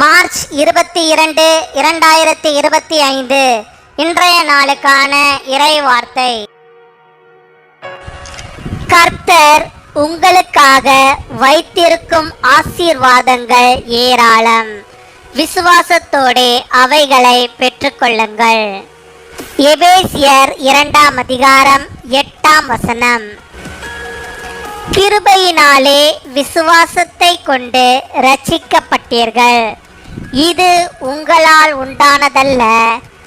March இருபத்தி இரண்டு இரண்டாயிரத்தி இருபத்தி ஐந்து இன்றைய நாளுக்கான இறை வார்த்தை. கர்த்தர் உங்களுக்காக வைத்திருக்கும் ஆசீர்வாதங்கள் ஏராளம். விசுவாசத்தோடே அவைகளை பெற்றுக்கொள்ளுங்கள். எபேசியர் இரண்டாம் அதிகாரம் எட்டாம் வசனம். கிருபையினாலே விசுவாசத்தை கொண்டு ரட்சிக்கப்பட்டீர்கள் இது உங்களால் உண்டானதல்ல.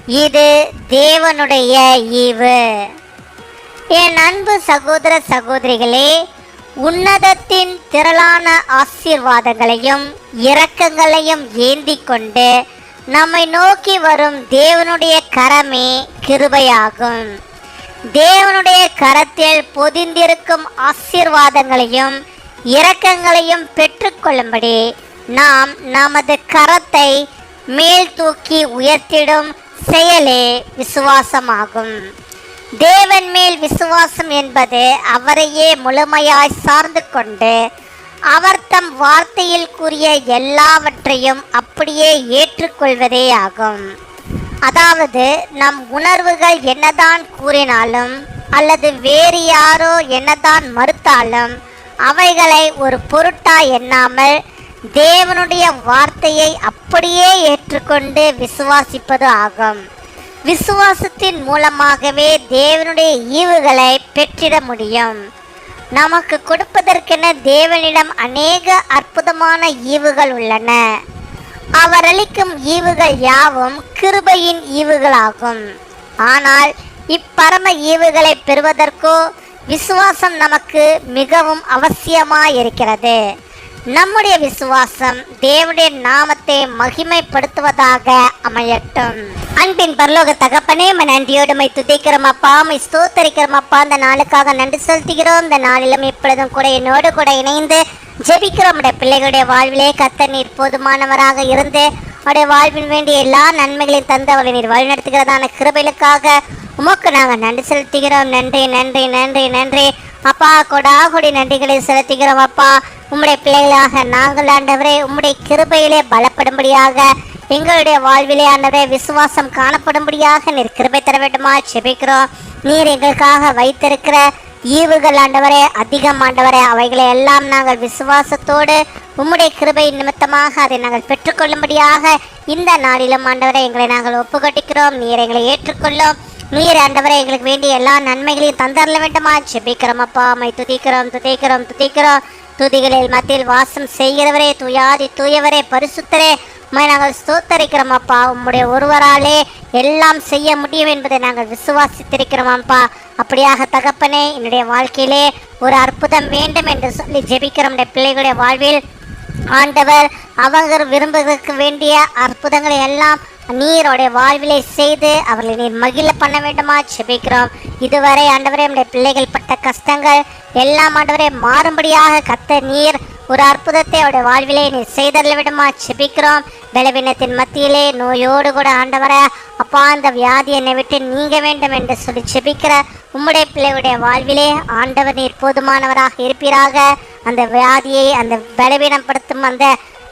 இது தேவனுடைய ஈவு. என் அன்பு சகோதர சகோதரிகளே உன்னதத்தின் திரளான ஆசீர்வாதங்களையும் இரக்கங்களையும் ஏந்தி கொண்டு நம்மை நோக்கி வரும் தேவனுடைய கரமே கிருபையாகும். தேவனுடைய கரத்தில் பொதிந்திருக்கும் ஆசீர்வாதங்களையும் இரக்கங்களையும் பெற்றுக்கொள்ளும்படி நாம் நமது கரத்தை மேல் தூக்கி உயர்த்திடும் செயலே விசுவாசமாகும். தேவன் மேல் விசுவாசம் என்பது அவரையே முழுமையாய் சார்ந்து கொண்டு அவர் தம் வார்த்தையில் கூறிய எல்லாவற்றையும் அப்படியே ஏற்றுக்கொள்வதே ஆகும். அதாவது நம் உணர்வுகள் என்னதான் கூறினாலும் அல்லது வேறு யாரோ என்னதான் மறுத்தாலும் அவைகளை ஒரு பொருட்டா எண்ணாமல் தேவனுடைய வார்த்தையை அப்படியே ஏற்றுக்கொண்டு விசுவாசிப்பது ஆகும். விசுவாசத்தின் மூலமாகவே தேவனுடைய ஈவுகளை பெற்றிட முடியும். நமக்கு கொடுப்பதற்கென தேவனிடம் அநேக அற்புதமான ஈவுகள் உள்ளன. அவர் அளிக்கும் ஈவுகள் யாவும் கிருபையின் ஈவுகளாகும். ஆனால் இப்பரம ஈவுகளை பெறுவதற்கோ விசுவாசம் நமக்கு மிகவும் அவசியமாயிருக்கிறது. நம்முடைய விசுவாசம் தேவனுடைய நாமத்தை மகிமைப்படுத்துவதாக அமையட்டும். அன்பின் பரலோக தகப்பனே மன் நன்றியோடுமை துதிக்கிறோம் அப்பா மை ஸ்தோத்தரிக்கிறோம் அப்பா அந்த நாளுக்காக நன்றி செலுத்துகிறோம். இந்த நாளிலும் இப்பொழுதும் கூட என்னோடு கூட இணைந்து ஜெபிக்கிறோம். உடைய பிள்ளைகளுடைய வாழ்விலே கத்த நீர் போதுமானவராக இருந்து அவருடைய வாழ்வின் வேண்டிய எல்லா நன்மைகளையும் தந்து அவளை நீர் வழிநடத்துகிறதான கிருபைகளுக்காக உமக்கு நாங்கள் நன்றி செலுத்துகிறோம். நன்றி நன்றி நன்றி நன்றி. அப்பா கொடா கொடி நன்றிகளை செலுத்துகிறோம் அப்பா. உம்முடைய பிள்ளைகளாக நாங்கள் ஆண்டவரே உம்முடைய கிருபையிலே பலப்படும்படியாக எங்களுடைய வாழ்விலே ஆண்டவரே விசுவாசம் காணப்படும்படியாக நீர் கிருபை தர வேண்டுமா செபிக்கிறோம். நீர் எங்களுக்காக வைத்திருக்கிற ஈவுகள் ஆண்டவரே அதிகம் ஆண்டவரே அவைகளை எல்லாம் நாங்கள் விசுவாசத்தோடு உம்முடைய கிருபை நிமித்தமாக அதை நாங்கள் பெற்றுக்கொள்ளும்படியாக இந்த நாளிலும் ஆண்டவரை எங்களை நாங்கள் ஒப்புக்கொட்டிக்கிறோம் நீர் எங்களை ஏற்றுக்கொள்ளும். நீர் ஆண்டவரை எங்களுக்கு வேண்டிய எல்லா நன்மைகளையும் தந்தரல வேண்டுமா செபிக்கிறோம். அப்பா அம்மை துதிக்கிறோம் துதிக்கிறோம் துதிக்கிறோம். துதிகளில் மத்தியில் வாசம் செய்கிறவரே துயாதி தூயவரே பரிசுத்தரே. உம்மை நாங்கள் ஸ்தோத்தரிக்கிறோம் அப்பா. உம்முடைய ஒருவராலே எல்லாம் செய்ய முடியும் என்பதை நாங்கள் விசுவாசித்திருக்கிறோமாப்பா அப்படியாக தகப்பனே என்னுடைய வாழ்க்கையிலே ஒரு அற்புதம் வேண்டும் என்று சொல்லி ஜெபிக்கிறோம் பிள்ளைகளுடைய வாழ்வில். ஆண்டவர் அவங்க விரும்புவதற்கு வேண்டிய அற்புதங்களை எல்லாம் நீரோடைய வாழ்விலை செய்து அவர்களை நீர் மகிழ பண்ண வேண்டுமா? செபிக்கிறோம் இதுவரை ஆண்டவரே நம்முடைய பிள்ளைகள் பட்ட கஷ்டங்கள் எல்லாம் ஆண்டவரே மாறும்படியாக கத்த நீர் ஒரு அற்புதத்தை அவருடைய வாழ்விலே நீ செய்தரல விடுமா. செபிக்கிறோம். பலவீனத்தின் மத்தியிலே நோயோடு கூட ஆண்டவர அப்பா அந்த வியாதி என்னை விட்டு நீங்க வேண்டும் என்று சொல்லி செபிக்கிற உம்முடைய பிள்ளையுடைய வாழ்விலே ஆண்டவர் நீர் போதுமானவராக இருப்பீராக. அந்த வியாதியை அந்த பலவீனப்படுத்தும் அந்த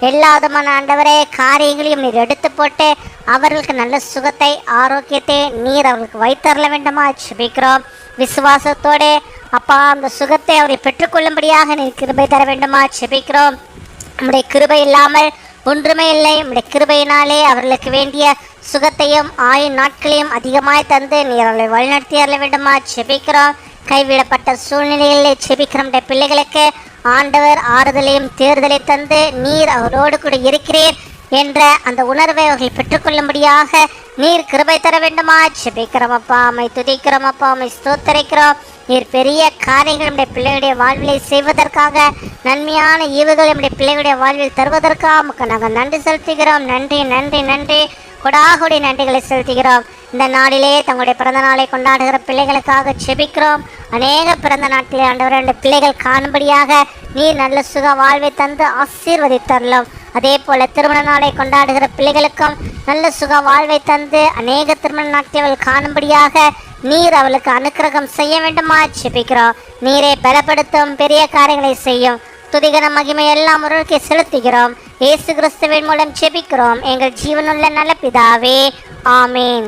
எல்லா விதமான ஆண்டவரே காரியங்களையும் நீர் எடுத்து போட்டு அவர்களுக்கு நல்ல சுகத்தை ஆரோக்கியத்தை நீர் அவர்களுக்கு வைத்தரல வேண்டுமா? செபிக்கிறோம் விசுவாசத்தோடு அப்பா அந்த சுகத்தை அவரை பெற்றுக்கொள்ளும்படியாக நீர் கிருபை தர வேண்டுமா? செபிக்கிறோம் நம்முடைய கிருபை இல்லாமல் ஒன்றுமே இல்லை. நம்முடைய கிருபையினாலே அவர்களுக்கு வேண்டிய சுகத்தையும் ஆயுள் நாட்களையும் அதிகமாய் தந்து நீர் அவர்களை வழிநடத்தி அருள வேண்டுமா? செபிக்கிறோம் கைவிடப்பட்ட சூழ்நிலைகளில் செபிக்கிற நம்முடைய பிள்ளைகளுக்கு ஆண்டவர் ஆறுதலையும் தேர்தலை தந்து நீர் அவரோடு கூட இருக்கிறீர் என்ற அந்த உணர்வை அவர்கள் பெற்றுக்கொள்ளும்படியாக நீர் கிருபை தர வேண்டுமா செபிக்கிறோம் அப்பா அம்மை துதிக்கிறோம் அப்பா அம்மை ஸ்தோத்தரிக்கிறோம். நீர் பெரிய காரியங்கள் நம்முடைய பிள்ளைகளுடைய வாழ்விலை செய்வதற்காக நன்மையான ஈவுகள் நம்முடைய பிள்ளைகளுடைய வாழ்வில் தருவதற்காக நமக்கு நாங்கள் நன்றி செலுத்துகிறோம். நன்றி நன்றி நன்றி. கொடாகுடி நன்றிகளை செலுத்துகிறோம். இந்த நாளிலே தங்களுடைய பிறந்த நாளை கொண்டாடுகிற பிள்ளைகளுக்காக செபிக்கிறோம். அநேக பிறந்த நாட்டிலே ஆண்டவர் ரெண்டு பிள்ளைகள் காணும்படியாக நீர் நல்ல சுக வாழ்வை தந்து ஆசீர்வதித்தரலாம். அதே போல திருமண நாளை கொண்டாடுகிற பிள்ளைகளுக்கும் நல்ல சுக வாழ்வை தந்து அநேக திருமண நாட்களை அவள் காணும்படியாக நீர் அவளுக்கு அனுக்கிரகம் செய்ய வேண்டுமா செபிக்கிறோம். நீரை பலப்படுத்தும் பெரிய காரியங்களை செய்யும். துதிகர மகிமை எல்லாம் ஒருவருக்கு செலுத்துகிறோம். இயேசு கிறிஸ்துவின் மூலம் செபிக்கிறோம் எங்கள் ஜீவனுள்ள நல்ல பிதாவே ஆமேன்.